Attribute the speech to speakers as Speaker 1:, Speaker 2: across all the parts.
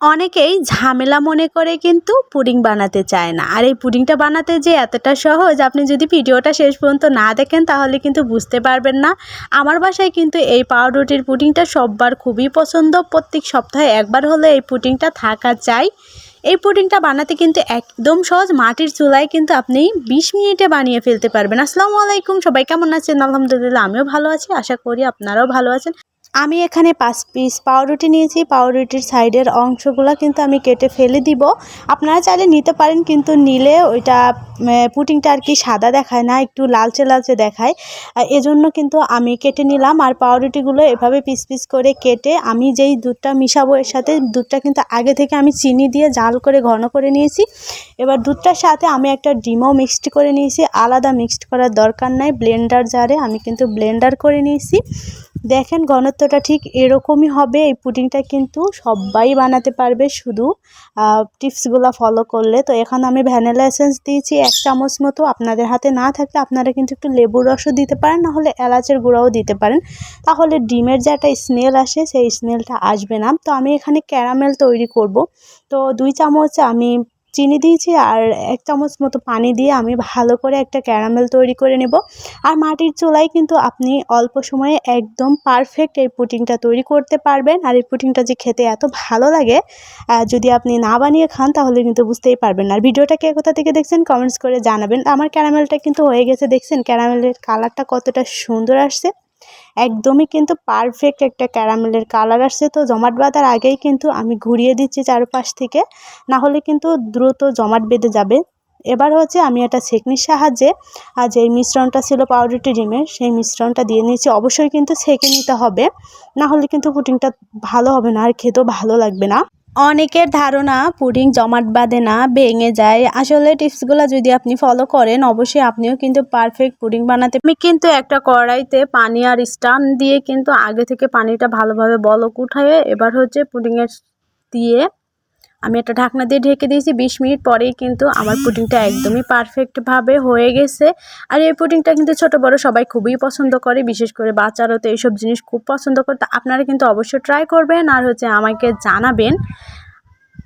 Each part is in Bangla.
Speaker 1: অনেকেই ঝামেলা মনে করে কিন্তু পুডিং বানাতে চায় না। আর এই পুডিংটা বানাতে যে এতটা সহজ, আপনি যদি ভিডিওটা শেষ পর্যন্ত না দেখেন, তাহলে কিন্তু বুঝতে পারবেন না। আমার বাসায় কিন্তু এই পাউরুটির পুডিংটা সববার খুবই পছন্দ। প্রত্যেক সপ্তাহে একবার হলে এই পুডিংটা থাকা চাই এই পুডিংটা বানাতে কিন্তু একদম সহজ। মাটির চুলায় কিন্তু আপনি বিশ মিনিটে বানিয়ে ফেলতে পারবেন। আসসালামু আলাইকুম, সবাই কেমন আছেন? আলহামদুলিল্লাহ, আমিও ভালো আছি। আশা করি আপনারাও ভালো আছেন। আমি এখানে পাঁচ পিস পাউরুটি নিয়েছি। পাউরুটির সাইডের অংশগুলো কিন্তু আমি কেটে ফেলে দিব। আপনারা চাইলে নিতে পারেন, কিন্তু নিলে ওইটা পুটিংটা আর কি সাদা দেখায় না, একটু লালচে লালচে দেখায়। এজন্য কিন্তু আমি কেটে নিলাম আর পাউরুটিগুলো এভাবে পিস পিস করে কেটে আমি যেই দুধটা মিশাবো এর সাথে, দুধটা কিন্তু আগে থেকে আমি চিনি দিয়ে জাল করে ঘন করে নিয়েছি। এবার দুধটার সাথে আমি একটা ডিমও মিক্সড করে নিয়েছি, আলাদা মিক্সড করার দরকার নাই ব্লেন্ডার জারে আমি কিন্তু ব্লেন্ডার করে নিয়েছি। দেখেন ঘনত্বটা ঠিক এরকমই হবে, এই পুডিংটা কিন্তু সবাই বানাতে পারবে শুধু টিপসগুলো ফলো করলে। তো এখন আমি ভ্যানিলা এসেন্স দিয়েছি এক চামচ মতো আপনাদের হাতে না থাকলে আপনারা কিন্তু একটু লেবুর রসও দিতে পারেন, নাহলে এলাচের গুঁড়াও দিতে পারেন। তাহলে ডিমের যে একটা স্মেল আসে, সেই স্মেলটা আসবে না। তো আমি এখানে ক্যারামেল তৈরি করব। তো দুই চামচ আমি চিনি দিয়েছি আর এক চামচ মতো পানি দিয়ে আমি ভালো করে একটা ক্যারামেল তৈরি করে নেব। আর মাটির চুলায় কিন্তু আপনি অল্প সময়ে একদম পারফেক্ট এই পুটিংটা তৈরি করতে পারবেন। আর এই পুটিংটা যে খেতে এত ভালো লাগে যদি আপনি না বানিয়ে খান তাহলে কিন্তু বুঝতেই পারবেন। আর ভিডিওটা কে কোথা থেকে দেখছেন কমেন্টস করে জানাবেন। আমার ক্যারামেলটা কিন্তু হয়ে গেছে, দেখছেন? ক্যারামেলের কালারটা কতটা সুন্দর আসছে। একদমই কিন্তু পারফেক্ট একটা ক্যারামেলের কালার আসছে। তো জমাট বাঁধার আগেই কিন্তু আমি ঘুরিয়ে দিচ্ছি চারপাশ থেকে না হলে কিন্তু দ্রুত জমাট বেঁধে যাবে। এবার হচ্ছে আমি একটা ছেঁকনির সাহায্যে, আর যেই মিশ্রণটা ছিল পাউরুটি ডিমের সেই মিশ্রণটা দিয়ে নিয়েছি। অবশ্যই কিন্তু ছেঁকে নিতে হবে না হলে কিন্তু পুটিংটা ভালো হবে না, আর খেতেও ভালো লাগবে না। অনেকের ধারণা পুডিং জমাট বাঁধে না, ভেঙে যায়। আসলে টিপসগুলো যদি আপনি ফলো করেন, অবশ্যই আপনিও কিন্তু পারফেক্ট পুডিং বানাতে আমি কিন্তু একটা কড়াইতে পানি আর স্টান দিয়ে কিন্তু আগে থেকে পানিটা ভালোভাবে বলক উঠায়, এবার হচ্ছে পুডিংয়ের দিয়ে আমি একটা ঢাকনা দিয়ে ঢেকে দিয়েছি, বিশ মিনিট পরেই কিন্তু আমার পুডিংটা একদমই পারফেক্টভাবে হয়ে গেছে। আর এই পুডিংটা কিন্তু ছোট, বড় সবাই খুবই পছন্দ করে, বিশেষ করে বাচ্চারও তো এইসব জিনিস খুব পছন্দ করে। আপনারা কিন্তু অবশ্যই ট্রাই করবেন আর হচ্ছে আমাকে জানাবেন।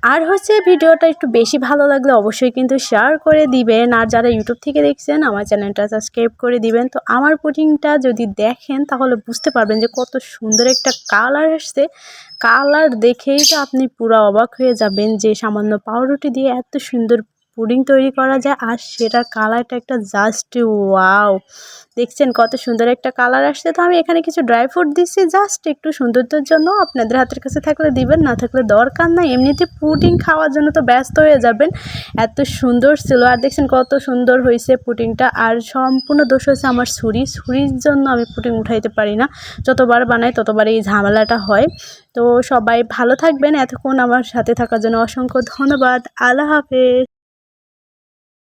Speaker 1: আর হচ্ছে ভিডিওটা একটু বেশি ভালো লাগলে অবশ্যই কিন্তু শেয়ার করে দিবেন। আর যারা ইউটিউব থেকে দেখছেন, আমার চ্যানেলটা সাবস্ক্রাইব করে দিবেন। তো আমার পুটিংটা যদি দেখেন, তাহলে বুঝতে পারবেন যে কত সুন্দর একটা কালার আসছে। কালার দেখেই তো আপনি পুরো অবাক হয়ে যাবেন যে সামান্য পাউরুটি দিয়ে এত সুন্দর পুডিং তৈরি করা যায় আর সেটার কালারটা একটা জাস্ট ওয়াও দেখছেন কত সুন্দর একটা কালার আসছে। তো আমি এখানে কিছু ড্রাই ফ্রুট দিচ্ছি জাস্ট একটু সৌন্দর্যের জন্য। আপনাদের হাতের কাছে থাকলে দিবেন, না থাকলে দরকার নাই। এমনিতে পুডিং খাওয়ার জন্য তো ব্যস্ত হয়ে যাবেন। এত সুন্দর ছিল আর দেখছেন কত সুন্দর হয়েছে পুডিংটা। আর সম্পূর্ণ দোষ হচ্ছে আমার ছুরি। ছুরির জন্য আমি পুডিং উঠাইতে পারি না। যতবার বানাই, ততবার এই ঝামেলাটা হয়। তো সবাই ভালো থাকবেন। এতক্ষণ আমার সাথে থাকার জন্য অসংখ্য ধন্যবাদ। আল্লাহ হাফেজ।